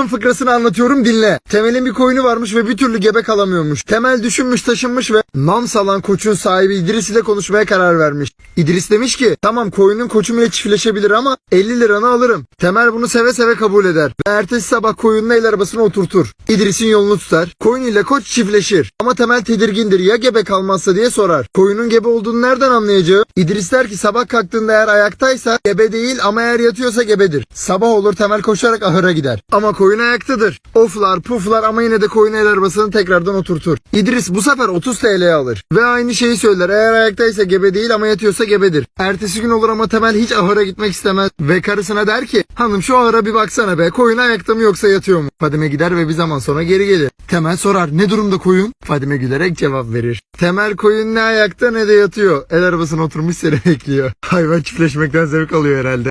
Yılın fıkrasını anlatıyorum dinle. Temel'in bir koyunu varmış ve bir türlü gebe kalamıyormuş. Temel düşünmüş taşınmış ve nam salan koçun sahibi İdris ile konuşmaya karar vermiş. İdris demiş ki tamam koyunun koçum ile çiftleşebilir ama 50 liranı alırım. Temel bunu seve seve kabul eder. Ve ertesi sabah koyunun el arabasına oturtur. İdris'in yolunu tutar. Koyun ile koç çiftleşir. Ama Temel tedirgindir ya gebe kalmazsa diye sorar. Koyunun gebe olduğunu nereden anlayacağı? İdris der ki sabah kalktığında eğer ayaktaysa gebe değil ama eğer yatıyorsa gebedir. Sabah olur Temel koşarak ahıra gider. Ama koyun ayaktadır. Oflar puflar ama yine de koyun el arabasını tekrardan oturtur. İdris bu sefer 30 TL alır. Ve aynı şeyi söyler. Eğer ayaktaysa gebe değil ama yatıyorsa gebedir. Ertesi gün olur ama Temel hiç ahıra gitmek istemez. Ve karısına der ki hanım şu ahıra bir baksana be koyun ayakta mı yoksa yatıyor mu? Fadime gider ve bir zaman sonra geri gelir. Temel sorar ne durumda koyun? Fadime gülerek cevap verir. Temel koyun ne ayakta ne de yatıyor. El arabasına oturmuş seni bekliyor. Hayvan çiftleşmekten zevk alıyor herhalde.